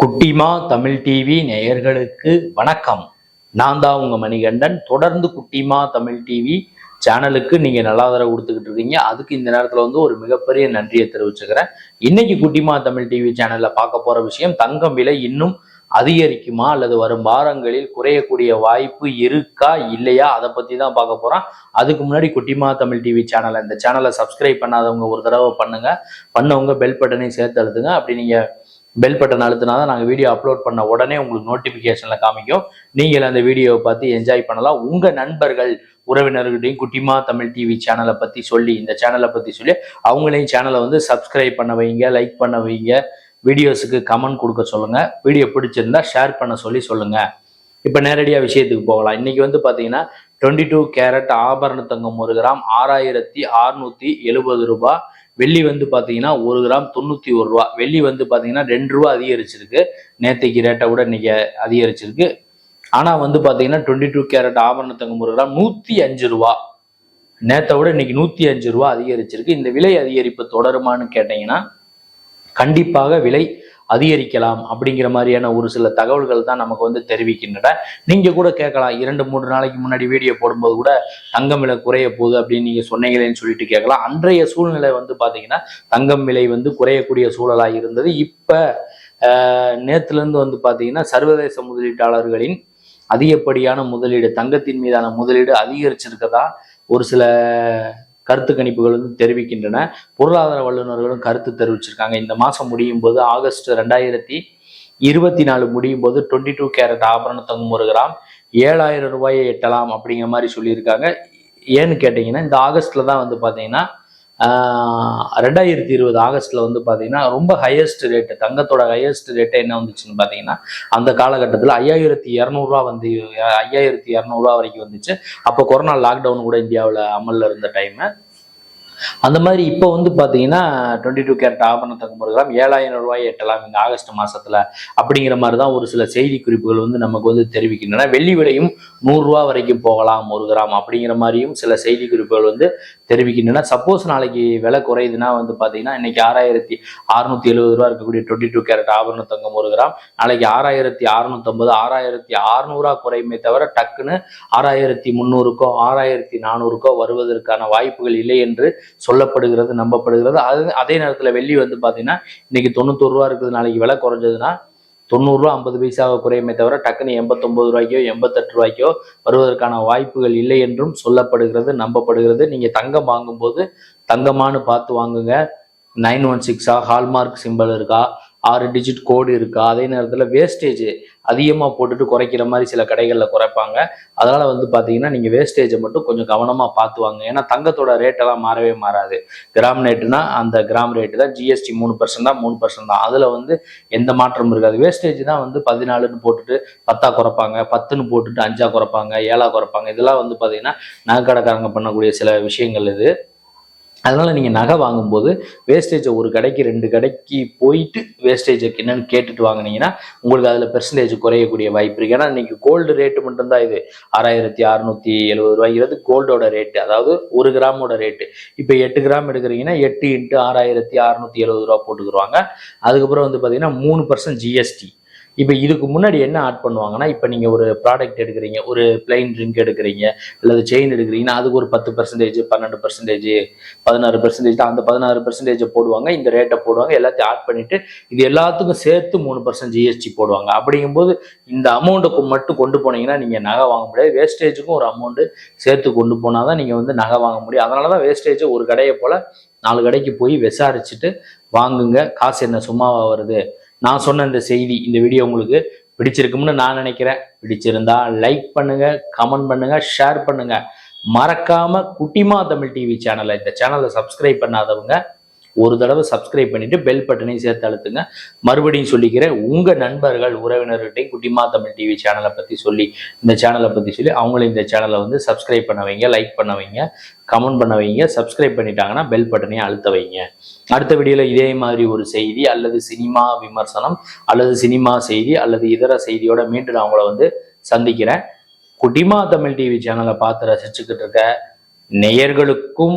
குட்டிமா தமிழ் டிவி நேயர்களுக்கு வணக்கம். நான் தான் உங்க மணிகண்டன். தொடர்ந்து குட்டிமா தமிழ் டிவி சேனலுக்கு நீங்க நல்லா தர கொடுத்துக்கிட்டு இருக்கீங்க. அதுக்கு இந்த நேரத்துல வந்து ஒரு மிகப்பெரிய நன்றியை தெரிவிச்சுக்கிறேன். இன்னைக்கு குட்டிமா தமிழ் டிவி சேனல்ல பார்க்க போற விஷயம் தங்கம் விலை இன்னும் அதிகரிக்குமா அல்லது வரும் வாரங்களில் குறையக்கூடிய வாய்ப்பு இருக்கா இல்லையா? அதை பத்தி தான் பார்க்க போறோம். அதுக்கு முன்னாடி குட்டிமா தமிழ் டிவி சேனலை இந்த சேனலை சப்ஸ்கிரைப் பண்ணாதவங்க ஒரு தடவை பண்ணுங்க. பண்ணவங்க பெல் பட்டனையும் சேர்த்து அழுத்துங்க. அப்படி நீங்க பெல் பட்டன் அழுத்தினா தான் நாங்கள் வீடியோ அப்லோட் பண்ண உடனே உங்களுக்கு நோட்டிஃபிகேஷனில் காமிக்கும். நீங்கள் அந்த வீடியோவை பார்த்து என்ஜாய் பண்ணலாம். உங்கள் நண்பர்கள் உறவினர்கிட்டையும் குட்டிமா தமிழ் டிவி சேனலை பற்றி சொல்லி இந்த சேனலை பற்றி சொல்லி அவங்களையும் சேனலை வந்து சப்ஸ்கிரைப் பண்ண வைங்க லைக் பண்ண வைங்க. வீடியோஸுக்கு கமெண்ட் கொடுக்க சொல்லுங்கள் வீடியோ பிடிச்சிருந்தா ஷேர் பண்ண சொல்லி சொல்லுங்கள் இப்போ நேரடியாக விஷயத்துக்கு போகலாம். இன்னைக்கு வந்து பார்த்தீங்கன்னா டுவெண்ட்டி டூ கேரட் ஆபரண தங்கம் ஒரு கிராம் ஆறாயிரத்தி அறுநூற்றி எழுபது ரூபாய். வெள்ளி வந்து பார்த்தீங்கன்னா ஒரு கிராம் தொண்ணூற்றி ஒரு ரூபா. வெள்ளி வந்து பார்த்தீங்கன்னா ரெண்டு ரூபா அதிகரிச்சிருக்கு. நேற்றைக்கு ரேட்டை விட இன்னைக்கு அதிகரிச்சிருக்கு. ஆனால் வந்து பார்த்தீங்கன்னா டுவெண்ட்டி டூ கேரட் ஆபரண தங்கம் ஒரு கிராம் நூற்றி அஞ்சு ரூபா. நேற்றை விட இன்னைக்கு நூற்றி அஞ்சு ரூபா அதிகரிச்சிருக்கு. இந்த விலை அதிகரிப்பு தொடருமான்னு கேட்டிங்கன்னா கண்டிப்பாக விலை அதிகரிக்கலாம் அப்படிங்கிற மாதிரியான ஒரு சில தகவல்கள் தான் நமக்கு வந்து தெரிவிக்கின்றன. நீங்க கூட கேட்கலாம். இரண்டு மூன்று நாளைக்கு முன்னாடி வீடியோ போடும்போது கூட தங்கம் விலை குறைய போகுது அப்படின்னு நீங்க சொன்னீங்களேன்னு சொல்லிட்டு கேட்கலாம். அன்றைய சூழ்நிலை வந்து பாத்தீங்கன்னா தங்கம் விலை வந்து குறையக்கூடிய சூழலாக இருந்தது. இப்ப நேற்றுலேருந்து நேத்துல இருந்து வந்து பாத்தீங்கன்னா சர்வதேச முதலீட்டாளர்களின் அதிகப்படியான முதலீடு தங்கத்தின் மீதான முதலீடு அதிகரிச்சிருக்கதா? ஒரு சில கருத்து கணிப்புகள் வந்து தெரிவிக்கின்றன. பொருளாதார வல்லுநர்களும் கருத்து தெரிவிச்சிருக்காங்க. இந்த மாதம் முடியும் போது ஆகஸ்ட் ரெண்டாயிரத்தி இருபத்தி நாலு முடியும் போது டுவெண்ட்டி டூ கேரட் ஆபரண தங்கம் ஒரு கிராம் ஏழாயிரம் ரூபாயை எட்டலாம் அப்படிங்கிற மாதிரி சொல்லியிருக்காங்க. ஏன்னு கேட்டிங்கன்னா இந்த ஆகஸ்ட்டில் தான் வந்து பார்த்தீங்கன்னா ரெண்டாயிரத்தி இருபது ஆகஸ்ட்ல வந்து பார்த்தீங்கன்னா ரொம்ப ஹையஸ்ட் ரேட்டு தங்கத்தோட ஹையஸ்ட் ரேட்டு என்ன வந்துச்சுன்னு பார்த்தீங்கன்னா அந்த காலகட்டத்தில் ஐயாயிரத்தி இரநூறுவா வந்து ஐயாயிரத்தி இரநூறுவா வரைக்கும் வந்துச்சு. அப்போ கொரோனா லாக்டவுன் கூட இந்தியாவில் அமலில் இருந்த டைமு அந்த மாதிரி இப்போ வந்து பார்த்தீங்கன்னா டுவெண்ட்டி டூ கேரட் ஆபரண தங்கம் ஒரு கிராம் ஏழாயிரம் ரூபாய் எட்டலாம். இந்த ஆகஸ்ட் மாசத்துல அப்படிங்கிற மாதிரி தான் ஒரு சில செய்தி குறிப்புகள் வந்து நமக்கு வந்து தெரிவிக்கின்றன. வெள்ளி விலையும் நூறுரூவா வரைக்கும் போகலாம் ஒரு கிராம் அப்படிங்கிற மாதிரியும் சில செய்தி குறிப்புகள் வந்து தெரிவிக்கின்றன. சப்போஸ் நாளைக்கு விலை குறையுதுன்னா வந்து பார்த்தீங்கன்னா இன்னைக்கு ஆறாயிரத்தி அறுநூத்தி எழுபது ரூபா இருக்கக்கூடிய டுவெண்ட்டி டூ கேரட் ஆபரண தங்கம் ஒரு கிராம். நாளைக்கு ஆறாயிரத்தி அறுநூத்தம்பது ஆறாயிரத்தி அறுநூறுவா குறையுமே தவிர டக்குன்னு ஆறாயிரத்தி முந்நூறுக்கோ ஆறாயிரத்தி நானூறுக்கோ வருவதற்கான வாய்ப்புகள் இல்லை என்று சொல்லப்படுகிறது நம்பப்படுகிறது. அது அதே நேரத்தில் வெள்ளி வந்து பார்த்தீங்கன்னா இன்னைக்கு தொண்ணூத்தொரு ரூபா இருக்குது நாளைக்கு விலை குறைஞ்சதுன்னா தொண்ணூறுரூவா ஐம்பது பைசாவை குறையுமே தவிர டக்குன்னு எண்பத்தொம்பது ரூபாய்க்கோ எண்பத்தெட்டு ரூபாய்க்கோ வருவதற்கான வாய்ப்புகள் இல்லை என்றும் சொல்லப்படுகிறது நம்பப்படுகிறது. நீங்கள் தங்கம் வாங்கும்போது தங்கமானு பார்த்து வாங்குங்க. நைன் ஒன் சிக்ஸா ஹால்மார்க் சிம்பிள் இருக்கா? ஆறு டிஜிட் கோடு இருக்கா. அதே நேரத்தில் வேஸ்டேஜ் அதிகமாக போட்டுட்டு குறைக்கிற மாதிரி சில கடைகளில் குறைப்பாங்க. அதனால் வந்து பார்த்தீங்கன்னா நீங்கள் வேஸ்டேஜை மட்டும் கொஞ்சம் கவனமாக பார்த்துவாங்க ஏன்னா தங்கத்தோட ரேட்டெல்லாம் மாறவே மாறாது. கிராம் ரேட்டுனா அந்த கிராம் ரேட்டு தான் ஜிஎஸ்டி மூணு பர்சன்ட் தான் மூணு பர்சன்ட் தான். அதில் வந்து எந்த மாற்றமும் இருக்காது. வேஸ்டேஜ் தான் வந்து பதினாலுன்னு போட்டுட்டு பத்தா குறைப்பாங்க. பத்துன்னு போட்டுட்டு அஞ்சா குறைப்பாங்க. ஏழா குறைப்பாங்க. இதெல்லாம் வந்து பார்த்தீங்கன்னா நகைக்கடைக்காரங்க பண்ணக்கூடிய சில விஷயங்கள் இது. அதனால நீங்கள் நகை வாங்கும்போது வேஸ்டேஜை ஒரு கடைக்கு ரெண்டு கடைக்கு போயிட்டு வேஸ்டேஜ் என்னன்னு கேட்டுட்டு வாங்குனீங்கன்னா உங்களுக்கு அதில் பெர்சன்டேஜ் குறையக்கூடிய வாய்ப்பு இருக்கு. ஏன்னா இன்றைக்கி கோல்டு ரேட்டு மட்டும்தான் இது. ஆறாயிரத்தி அறுநூத்தி எழுபது ரூபாய்ங்கிறது கோல்டோட ரேட்டு அதாவது ஒரு கிராமோட ரேட்டு இப்போ எட்டு கிராம் எடுக்கிறீங்கன்னா எட்டு இன்ட்டு ஆறாயிரத்தி அறுநூத்தி எழுபது ரூபா போட்டுக்கிடுவாங்க அதுக்கப்புறம் வந்து பார்த்தீங்கன்னா மூணு பர்சன்ட் ஜிஎஸ்டி இப்போ இதுக்கு முன்னாடி என்ன ஆட் பண்ணுவாங்கன்னா இப்போ நீங்கள் ஒரு ப்ராடக்ட் எடுக்கிறீங்க ஒரு பிளைன் ட்ரிங்க் எடுக்கிறீங்க அல்லது செயின் எடுக்கிறீங்கன்னா அதுக்கு ஒரு பத்து பர்சன்டேஜ் பன்னெண்டு பர்சன்டேஜ் பதினாறு பர்சன்டேஜ் அந்த பதினாறு பர்சன்டேஜ் போடுவாங்க இந்த ரேட்டை போடுவாங்க எல்லாத்தையும் ஆட் பண்ணிட்டு இது எல்லாத்துக்கும் சேர்த்து மூணு பர்சன்ட் ஜிஎஸ்டி போடுவாங்க. அப்படிங்கும்போது இந்த அமௌண்ட்டுக்கு மட்டும் கொண்டு போனீங்கன்னா நீங்கள் நகை வாங்க முடியாது. வேஸ்டேஜுக்கும் ஒரு அமௌண்ட்டு சேர்த்து கொண்டு போனால் தான் நீங்கள் வந்து நகை வாங்க முடியும். அதனால தான் வேஸ்டேஜ் ஒரு கடையை போல் நாலு கடைக்கு போய் விசாரிச்சுட்டு வாங்குங்க. காசு என்ன சும்மாவாக வருது? நான் சொன்ன இந்த செய்தி இந்த வீடியோ உங்களுக்கு பிடிச்சிருக்கும்னு நான் நினைக்கிறேன். பிடிச்சிருந்தா லைக் பண்ணுங்க கமெண்ட் பண்ணுங்க ஷேர் பண்ணுங்க. மறக்காம குட்டிமா தமிழ் டிவி சேனலை இந்த சேனலை சப்ஸ்கிரைப் பண்ணாதவங்க ஒரு தடவை சப்ஸ்கிரைப் பண்ணிட்டு பெல் பட்டனை சேர்த்து அழுத்துங்க. மறுபடியும் சொல்லிக்கிறேன் உங்க நண்பர்கள் உறவினர்கிட்டையும் குட்டிமா தமிழ் டிவி சேனலை பத்தி சொல்லி இந்த சேனலை பத்தி சொல்லி அவங்களும் இந்த சேனலை வந்து சப்ஸ்கிரைப் பண்ண வைங்க லைக் பண்ண வைங்க கமெண்ட் பண்ண வைங்க சப்ஸ்கிரைப் பண்ணிட்டாங்கன்னா பெல் பட்டனையும் அழுத்த வைங்க. அடுத்த வீடியோல இதே மாதிரி ஒரு செய்தி அல்லது சினிமா விமர்சனம் அல்லது சினிமா செய்தி அல்லது இதர செய்தியோட மீண்டும் நான் உங்களை வந்து சந்திக்கிறேன். குட்டிமா தமிழ் டிவி சேனலை பார்த்து ரசிச்சுக்கிட்டு இருக்க நேயர்களுக்கும்